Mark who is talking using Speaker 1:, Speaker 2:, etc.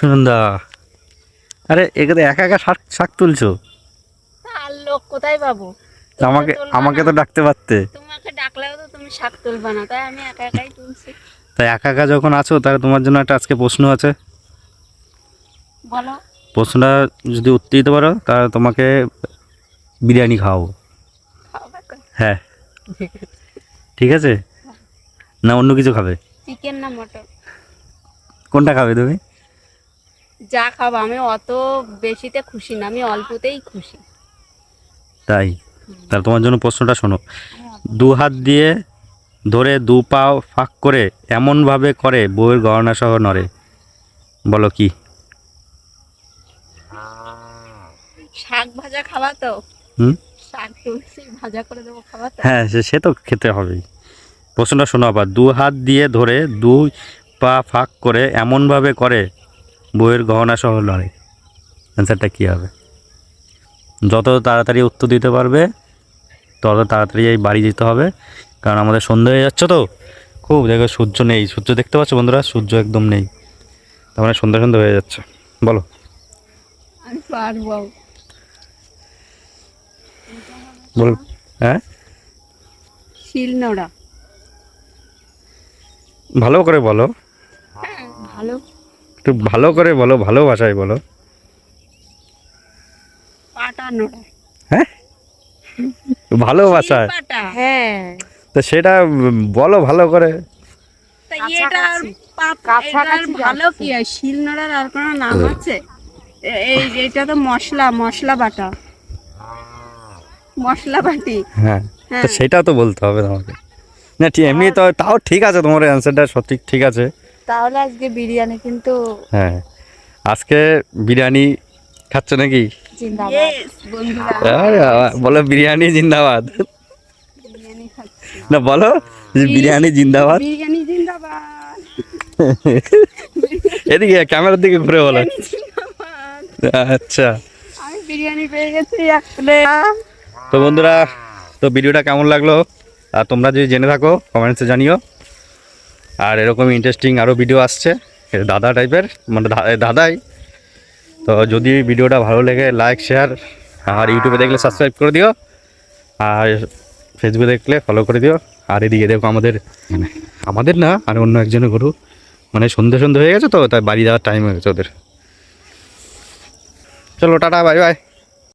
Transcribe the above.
Speaker 1: সুনন্দা আরে এখানে একা একা শাক শাক তুলছো?
Speaker 2: আর লোক কোথায় পাবো?
Speaker 1: আমাকে আমাকে তো ডাকতে পারতে।
Speaker 2: তোমাকে ডাকলেও তো তুমি শাক তুলবা না তাই আমি একা একাই তুলছি।
Speaker 1: তাই একা একা যখন আছো তাহলে তোমার জন্য একটা আজকে প্রশ্ন আছে।
Speaker 2: বলো।
Speaker 1: প্রশ্নটা যদি উত্তর দিতে পারো তাহলে তোমাকে বিরিয়ানি খাওয়াবো। হ্যাঁ। ঠিক আছে? না অন্য কিছু খাবে?
Speaker 2: চিকেন না মটন
Speaker 1: কোনটা খাবে তুমি?
Speaker 2: যা খাব আমি অত বেশিতে খুশি না আমি অল্পতেই খুশি।
Speaker 1: তাই? তাহলে তোমার জন্য প্রশ্নটা শোনো। দু হাত দিয়ে ধরে দু পা ফাঁক করে এমনভাবে করে বউয়ের গহনা সহ নড়ে। বলো কি?
Speaker 2: শাক ভাজা খাওয়া তো?
Speaker 1: হুম?
Speaker 2: শাক ভাজা করে দেবো খাওয়া তো?
Speaker 1: হ্যাঁ সে সে তো খেতে হবেই। প্রশ্নটা শোনো আবার। দু হাত দিয়ে ধরে দুই পা ফাঁক করে এমনভাবে করে বইয়ের গহনা সহ লড়ে। অ্যান্সারটা কী হবে? যত তাড়াতাড়ি উত্তর দিতে পারবে তত তাড়াতাড়ি এই বাড়ি যেতে হবে। কারণ আমাদের সন্ধ্যে হয়ে যাচ্ছে তো। খুব দেখো সূর্য নেই। সূর্য দেখতে পাচ্ছ বন্ধুরা? সূর্য একদম নেই। তার মানে সন্ধ্যা সন্ধ্যা হয়ে যাচ্ছে। বলো। বল। হ্যাঁ? ভালো করে বলো।
Speaker 2: ভালো।
Speaker 1: একটু ভালো করে বলো ভালো ভাষায় বলো। হ্যাঁ? ভালো ভাষায়?
Speaker 2: হ্যাঁ।
Speaker 1: তো সেটা বলো ভালো করে।
Speaker 2: তা এটা আর পাপ- এটার ভালো কি হয়? আর কোনো নাম আছে? এই এটা তো মশলা মশলা বাটা। মশলা বাটি।
Speaker 1: হ্যাঁ। তো
Speaker 2: হ্যাঁ।
Speaker 1: সেটা তো বলতে হবে তোমাকে। না ঠিক এমনি তো তাও ঠিক আছে তোমার অ্যান্সারটা সঠিক ঠিক আছে।
Speaker 2: তাহলে আজকে বিরিয়ানি কিন্তু
Speaker 1: হ্যাঁ। আজকে বিরিয়ানি খাচ্ছ নাকি? বলো বিরিয়ানি জিন্দাবাদ। না। বলো বিরিয়ানি জিন্দাবাদ।
Speaker 2: বিরিয়ানি জিন্দাবাদ।
Speaker 1: এদিকে ক্যামেরার দিকে ঘুরে বলো। আচ্ছা।
Speaker 2: আমি বিরিয়ানি পেয়ে গেছি এক
Speaker 1: তো বন্ধুরা তো ভিডিওটা কেমন লাগল? আর তোমরা যদি জেনে থাকো কমেন্টসে জানিও। আর এরকম ইন্টারেস্টিং আরও ভিডিও আসছে। দাদা টাইপের মানে দাদাই। তো যদি ভিডিওটা ভালো লেগে লাইক শেয়ার আর ইউটিউবে দেখলে সাবস্ক্রাইব করে দিও। আর ফেসবুকে দেখলে ফলো করে দিও। আর এদিকে দেখো আমাদের মানে আমাদের না, আর অন্য একজনের গরু। মানে সন্ধে সন্ধে হয়ে গেছে তো, তাই বাড়ি যাওয়ার টাইম হয়ে গেছে ওদের। চলো, টাটা বাই বাই